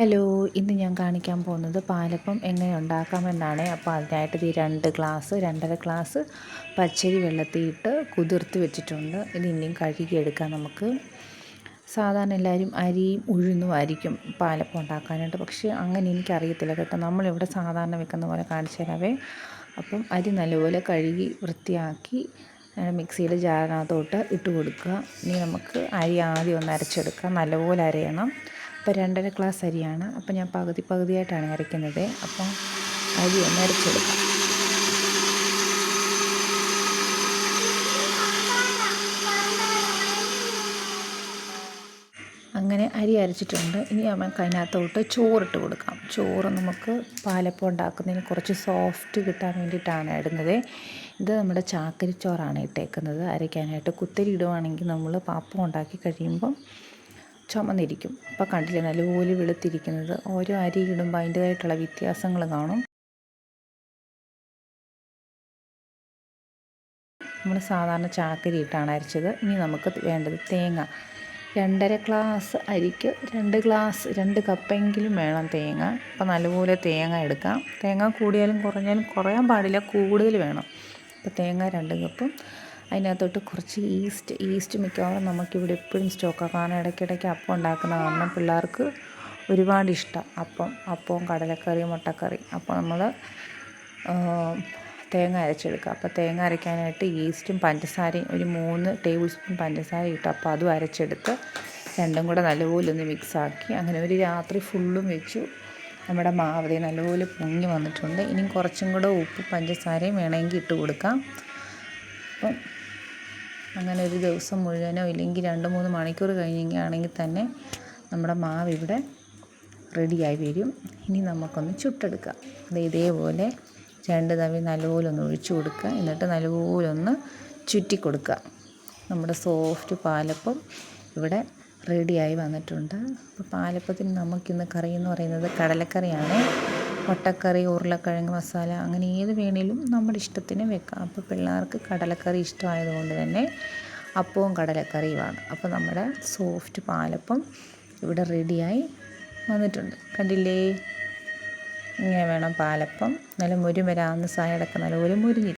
Hello ഇന്ന് ഞാൻ കാണിക്കാൻ പോകുന്നത് പാലപ്പം എങ്ങനെ ഉണ്ടാക്കാമെന്നാണ്. അപ്പോൾ അതിനായിട്ട് ഈ രണ്ട് ഗ്ലാസ് രണ്ടര ഗ്ലാസ് പച്ചരി വെള്ളത്തിയിട്ട് കുതിർത്ത് വെച്ചിട്ടുണ്ട്. ഇത് ഇനിയും കഴുകിയെടുക്കാം നമുക്ക്. സാധാരണ എല്ലാവരും അരിയും ഉഴുന്നും ആയിരിക്കും പാലപ്പം ഉണ്ടാക്കാനായിട്ട്. പക്ഷേ അങ്ങനെ എനിക്കറിയത്തില്ല കേട്ടോ. നമ്മളിവിടെ സാധാരണ വെക്കുന്ന പോലെ കാണിച്ചു തരാവേ. അപ്പം അരി നല്ലപോലെ കഴുകി വൃത്തിയാക്കി മിക്സിയുടെ ജാറിനകത്തോട്ട് ഇട്ട് കൊടുക്കുക. ഇനി നമുക്ക് അരി ആദ്യം ഒന്ന് അരച്ചെടുക്കാം. നല്ലപോലെ അരയണം. അപ്പോൾ രണ്ടര ഗ്ലാസ് അരിയാണ്. അപ്പോൾ ഞാൻ പകുതി പകുതിയായിട്ടാണ് അരയ്ക്കുന്നത്. അപ്പം അരി ഒന്ന് അരച്ചെടുക്കാം. അങ്ങനെ അരി അരച്ചിട്ടുണ്ട്. ഇനി നമുക്ക് അതിനകത്തോട്ട് ചോറിട്ട് കൊടുക്കാം. ചോറ് നമുക്ക് പാലപ്പം ഉണ്ടാക്കുന്നതിന് കുറച്ച് സോഫ്റ്റ് കിട്ടാൻ വേണ്ടിയിട്ടാണ് ഇടുന്നത്. ഇത് നമ്മുടെ ചാക്കരിച്ചോറാണ് ഇട്ടേക്കുന്നത്. അരയ്ക്കാനായിട്ട് കുത്തരി ഇടുവാണെങ്കിൽ നമ്മൾ പാപ്പം ഉണ്ടാക്കി കഴിയുമ്പം ചുമന്നിരിക്കും. അപ്പോൾ കണ്ടില്ലേ നല്ലപോലെ വെളുത്തിരിക്കുന്നത്. ഓരോ അരി ഇടുമ്പോൾ അതിന്റേതായിട്ടുള്ള വ്യത്യാസങ്ങൾ കാണും. നമ്മൾ സാധാരണ ചാക്കരി ഇട്ടാണ് അരച്ചത്. ഇനി നമുക്ക് വേണ്ടത് തേങ്ങ. രണ്ടര ഗ്ലാസ് അരിക്ക് രണ്ട് ഗ്ലാസ് രണ്ട് കപ്പെങ്കിലും വേണം തേങ്ങ. അപ്പോൾ നല്ലപോലെ തേങ്ങ എടുക്കാം. തേങ്ങ കൂടിയാലും കുറഞ്ഞാലും കുറയാൻ പാടില്ല കൂടുതൽ വേണം. അപ്പോൾ തേങ്ങ രണ്ട് കപ്പും അതിനകത്തോട്ട് കുറച്ച് ഈസ്റ്റ് ഈസ്റ്റ് മിക്കവാറും നമുക്കിവിടെ എപ്പോഴും സ്റ്റോക്കാണ് കാരണം ഇടയ്ക്കിടയ്ക്ക് അപ്പം ഉണ്ടാക്കുന്ന കാരണം പിള്ളേർക്ക് ഒരുപാട് ഇഷ്ടം. അപ്പം അപ്പവും കടലക്കറി മുട്ടക്കറി. അപ്പോൾ നമ്മൾ തേങ്ങ അരച്ചെടുക്കുക. അപ്പോൾ തേങ്ങ അരയ്ക്കാനായിട്ട് ഈസ്റ്റും പഞ്ചസാരയും ഒരു മൂന്ന് ടേബിൾ സ്പൂൺ പഞ്ചസാര ഇട്ട് അപ്പോൾ അതും അരച്ചെടുത്ത് രണ്ടും കൂടെ നല്ലപോലെ ഒന്ന് മിക്സാക്കി അങ്ങനെ ഒരു രാത്രി ഫുള്ളും വെച്ചു. നമ്മുടെ മാവതി നല്ലപോലെ പൊങ്ങി വന്നിട്ടുണ്ട്. ഇനി കുറച്ചും കൂടെ ഉപ്പ് പഞ്ചസാരയും വേണമെങ്കിൽ ഇട്ട് കൊടുക്കാം. അപ്പം അങ്ങനെ ഒരു ദിവസം മുഴുവനോ ഇല്ലെങ്കിൽ രണ്ട് മൂന്ന് മണിക്കൂർ കഴിഞ്ഞെങ്കിൽ തന്നെ നമ്മുടെ മാവ് ഇവിടെ റെഡിയായി വരും. ഇനി നമുക്കൊന്ന് ചുട്ടെടുക്കാം. അത് ഇതേപോലെ രണ്ട് തവി നല്ലപോലെ ഒന്ന് ഒഴിച്ചു കൊടുക്കുക. എന്നിട്ട് നല്ലപോലെ ഒന്ന് ചുറ്റി കൊടുക്കുക നമ്മുടെ സോഫ്റ്റ് പാലപ്പം ഇവിടെ റെഡിയായി വന്നിട്ടുണ്ട്. അപ്പോൾ പാലപ്പത്തിന് നമുക്കിന്ന് കറി എന്ന് പറയുന്നത് കടലക്കറിയാണ്. മുട്ടക്കറി ഉരുളക്കിഴങ്ങ് മസാല അങ്ങനെ ഏത് വേണേലും നമ്മുടെ ഇഷ്ടത്തിന് വെക്കാം. അപ്പോൾ പിള്ളേർക്ക് കടലക്കറി ഇഷ്ടമായതുകൊണ്ട് തന്നെ അപ്പവും കടലക്കറിയുമാണ്. അപ്പോൾ നമ്മുടെ സോഫ്റ്റ് പാലപ്പം ഇവിടെ റെഡിയായി വന്നിട്ടുണ്ട്. കണ്ടില്ലേ? ഇങ്ങനെ വേണം പാലപ്പം. നല്ല മുരുമരാന്ന് സായടക്കം നല്ല ഒരു മുരിഞ്ഞിട്ട്